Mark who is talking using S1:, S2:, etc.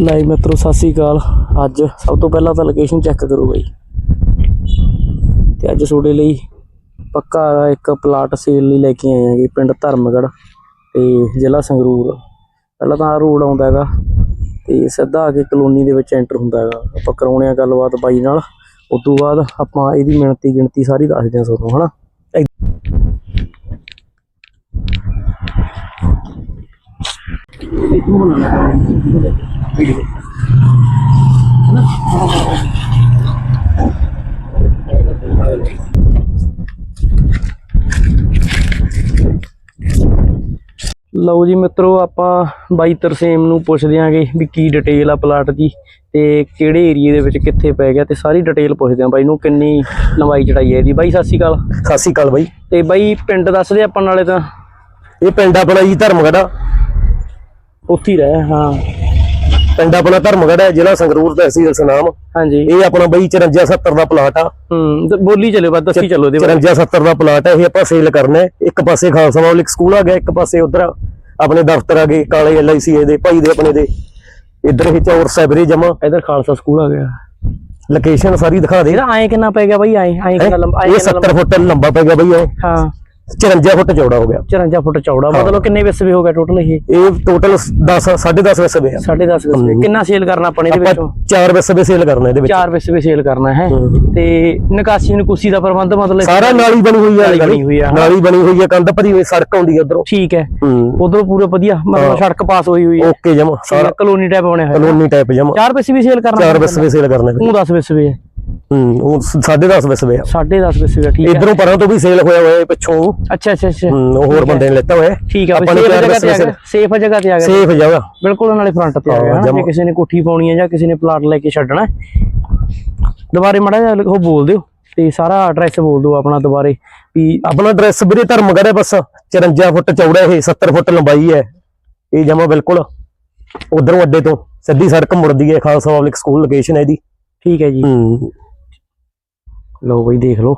S1: ਲਾਈ ਮਿੱਤਰੋ, ਸਤਿ ਸ੍ਰੀ ਅਕਾਲ। ਅੱਜ ਸਭ ਤੋਂ ਪਹਿਲਾਂ ਤਾਂ ਲੋਕੇਸ਼ਨ ਚੈੱਕ ਕਰੋ ਬਾਈ। ਤੇ ਅੱਜ ਤੁਹਾਡੇ ਲਈ ਪੱਕਾ ਇੱਕ ਪਲਾਟ ਸੇਲ ਲਈ ਲੈ ਕੇ ਆਏ ਆਂਗੇ ਪਿੰਡ ਧਰਮਗੜ੍ਹ ਤੇ ਜ਼ਿਲ੍ਹਾ ਸੰਗਰੂਰ। ਪਹਿਲਾਂ ਤਾਂ ਰੋਡ ਆਉਂਦਾ ਹੈਗਾ ਤੇ ਸਿੱਧਾ ਆ ਕੇ ਕਲੋਨੀ ਦੇ ਵਿੱਚ ਐਂਟਰ ਹੁੰਦਾ ਹੈਗਾ। ਆਪਾਂ ਕਰਾਉਣੇ ਆ ਗੱਲਬਾਤ ਬਾਈ ਨਾਲ। ਉਸ ਤੋਂ ਬਾਅਦ ਆਪਾਂ ਇਹਦੀ ਮਿਣਤੀ ਗਿਣਤੀ ਸਾਰੀ ਦੱਸਦੇ ਹਾਂ ਤੁਹਾਨੂੰ, ਹਨਾ? ਲਓ ਜੀ ਮਿੱਤਰੋ ਆਪਾਂ ਬਾਈ ਤਰਸੇਮ ਨੂੰ ਪੁੱਛਦੇ ਆਂਗੇ ਵੀ ਕੀ ਡਿਟੇਲ ਆ ਪਲਾਟ ਦੀ ਤੇ ਕਿਹੜੇ ਏਰੀਏ ਦੇ ਵਿੱਚ ਕਿੱਥੇ ਪੈ ਗਿਆ ਤੇ ਸਾਰੀ ਡਿਟੇਲ ਪੁੱਛਦੇ ਆਂ ਬਾਈ ਨੂੰ ਕਿੰਨੀ ਲੰਬਾਈ ਚੜਾਈ ਹੈ ਇਹਦੀ। ਬਾਈ ਸਤਿ ਸ਼੍ਰੀ ਅਕਾਲ।
S2: ਸਤਿ ਸ਼੍ਰੀ ਅਕਾਲ ਬਾਈ।
S1: ਤੇ ਬਾਈ ਪਿੰਡ ਦੱਸ ਦੇ ਆਪਾਂ ਨਾਲੇ ਤਾਂ?
S2: ਇਹ ਪਿੰਡ ਆਪਣਾ ਜੀ ਧਰਮਗੜਾ
S1: ਉੱਥੇ ਹੀ ਰਹਿ ਹਾਂ।
S2: ਪਿੰਡ ਆਪਣਾ ਧਰਮਗੜਾ ਹੈ ਜ਼ਿਲ੍ਹਾ ਸੰਗਰੂਰ ਤਹਿਸੀਲ ਸਨਾਮ
S1: ਹਾਂਜੀ।
S2: ਇਹ ਆਪਣਾ ਬਾਈ 54 70 ਦਾ ਪਲਾਟ ਆ।
S1: ਹੂੰ ਬੋਲੀ ਚੱਲੇ ਬਸ ਦੱਸੀ ਚੱਲੋ ਇਹਦੇ ਬਾਰੇ।
S2: 54 70 ਦਾ ਪਲਾਟ ਹੈ ਇਹ ਆਪਾਂ ਸੇਲ ਕਰਨਾ ਹੈ। ਇੱਕ ਪਾਸੇ ਖਾਲਸਾ ਪਬਲਿਕ ਸਕੂਲ ਆ ਗਿਆ ਇੱਕ ਪਾਸੇ ਉਧਰ ਆਪਣੇ ਦਫ਼ਤਰ ਆ ਗਏ ਕਾਲੇ ਐਲਆਈਸੀ ਦੇ ਭਾਈ ਦੇ ਆਪਣੇ ਦੇ। ਇੱਧਰ ਇਹ ਚੌਰ ਸੈਬਰੇ ਜਮਾ
S1: ਇਧਰ ਖਾਲਸਾ ਸਕੂਲ ਆ ਗਿਆ।
S2: ਲੋਕੇਸ਼ਨ ਸਾਰੀ ਦਿਖਾ ਦੇ।
S1: ਇਹਦਾ ਐਂ ਕਿੰਨਾ ਪੈ ਗਿਆ ਬਾਈ ਐਂ ਐਂ ਕਿੰਨਾ ਲੰਬਾ ਐਂ
S2: ਇਹ
S1: ਕਿੰਨਾ
S2: 70 ਫੁੱਟ ਲੰਬਾ ਪੈ ਗਿਆ ਬਾਈ ਇਹ
S1: ਹਾਂ।
S2: 54 ਫੁੱਟ ਚੌੜਾ ਹੋ ਗਿਆ।
S1: 54 ਫੁੱਟ ਚੌੜਾ ਮਤਲਬ ਕਿੰਨੇ ਵਿਸਵੇ ਹੋ ਗਿਆ ਟੋਟਲ ਇਹ?
S2: ਇਹ ਟੋਟਲ 10 10.5 ਵਸਵੇ ਆ।
S1: 10.5 ਵਿਸਵੇ ਕਿੰਨਾ ਸੇਲ ਕਰਨਾ ਆਪਾਂ ਨੇ ਇਹਦੇ ਵਿੱਚੋਂ?
S2: ਚਾਰ ਵਸਵੇ ਸੇਲ ਕਰਨਾ ਇਹਦੇ ਵਿੱਚ।
S1: ਚਾਰ ਵਿਸਵੇ ਸੇਲ ਕਰਨਾ ਹੈ? ਤੇ ਨਿਕਾਸੀ ਨਕੂਸੀ ਦਾ ਪ੍ਰਬੰਧ ਮਤਲਬ
S2: ਸਾਰਾ ਨਾਲੀ ਬਣੀ ਹੋਈ ਹੈ
S1: ਨਾਲੀ ਬਣੀ ਹੋਈ ਆ।
S2: ਨਾਲੀ ਬਣੀ ਹੋਈ ਹੈ ਕੰਧ ਭਰੀ ਹੋਈ ਸੜਕ ਆਉਂਦੀ ਹੈ ਉਧਰੋਂ।
S1: ਠੀਕ ਹੈ। ਉਧਰੋਂ ਪੂਰਾ ਵਧੀਆ ਮਤਲਬ ਸੜਕ ਪਾਸ ਹੋਈ ਹੋਈ ਹੈ।
S2: ਓਕੇ ਜਮਾ ਸਾਰਾ
S1: ਕਲੋਨੀ ਟਾਈਪ ਬਣਿਆ ਹੋਇਆ।
S2: ਕਲੋਨੀ ਟਾਈਪ ਜਮਾ।
S1: ਚਾਰ ਵਿਸਵੇ ਸੇਲ ਕਰਨਾ
S2: ਚਾਰ ਵਸਵੇ ਸੇਲ ਕਰਨਾ
S1: ਤੂੰ 10 ਵਿਸਵੇ।
S2: ਹੂੰ ਉਹ 10.5 ਵਸਵੇ ਆ
S1: 10.5 ਵਿਸਵੇ ਠੀਕ ਹੈ।
S2: ਇਧਰੋਂ ਪਰਾਂ ਤੋਂ ਵੀ ਸੇਲ ਹੋਇਆ ਹੋਇਆ ਹੈ ਪਿੱਛੋਂ।
S1: ਅੱਛਾ ਅੱਛਾ ਅੱਛਾ।
S2: ਹੂੰ, ਹੋਰ ਬੰਦੇ ਨੇ ਲੈਤਾ ਹੋਇਆ।
S1: ਠੀਕ ਹੈ
S2: ਆਪਾਂ ਨੂੰ
S1: ਜਗ੍ਹਾ ਤੇ ਆ
S2: ਵਸਵੇ
S1: ਗਿਆ ਸੇਫ ਜਗ੍ਹਾ ਤੇ ਆ ਗਿਆ
S2: ਸੇਫ ਜਗ੍ਹਾ।
S1: ਬਿਲਕੁਲ ਨਾਲੇ ਫਰੰਟ ਤੇ ਆ
S2: ਹਾਂ,
S1: ਗਿਆ ਹਨਾ, ਜੇ
S2: ਜਮਾਂ।
S1: ਕਿਸੇ ਨੇ ਕੋਠੀ ਪਾਉਣੀ ਹੈ ਜਾਂ ਕਿਸੇ ਨੇ ਪਲਾਟ ਲੈ ਕੇ ਛੱਡਣਾ ਹੈ। ਦੁਬਾਰੇ ਮੜਾ ਜਿਹਾ ਉਹ ਬੋਲ ਦਿਓ ਤੇ ਸਾਰਾ ਐਡਰੈਸ ਬੋਲ ਦਿਓ ਆਪਣਾ ਦੁਬਾਰੇ ਵੀ
S2: ਆਪਣਾ ਐਡਰੈਸ ਵੀਰੇ ਧਰਮਗੜ੍ਹ ਹੈ ਬਸ। 54 ਫੁੱਟ ਚੌੜਾ ਇਹ 70 ਫੁੱਟ ਲੰਬਾਈ ਹੈ। ਇਹ ਜਮਾ ਬਿਲਕੁਲ ਉਧਰੋਂ ਅੱਡੇ ਤੋਂ। ਸਿੱਧੀ ਸੜਕ ਮੁੜਦੀ ਹੈ ਖਾਲਸਾ ਪਬਲਿਕ ਸਕੂਲ ਲੋਕੇਸ਼ਨ ਹੈ ਇਹਦੀ।
S1: ਠੀਕ ਹੈ ਜੀ।
S2: ਹੂੰ।
S1: ਲਓ ਬਈ ਦੇਖ ਲਓ।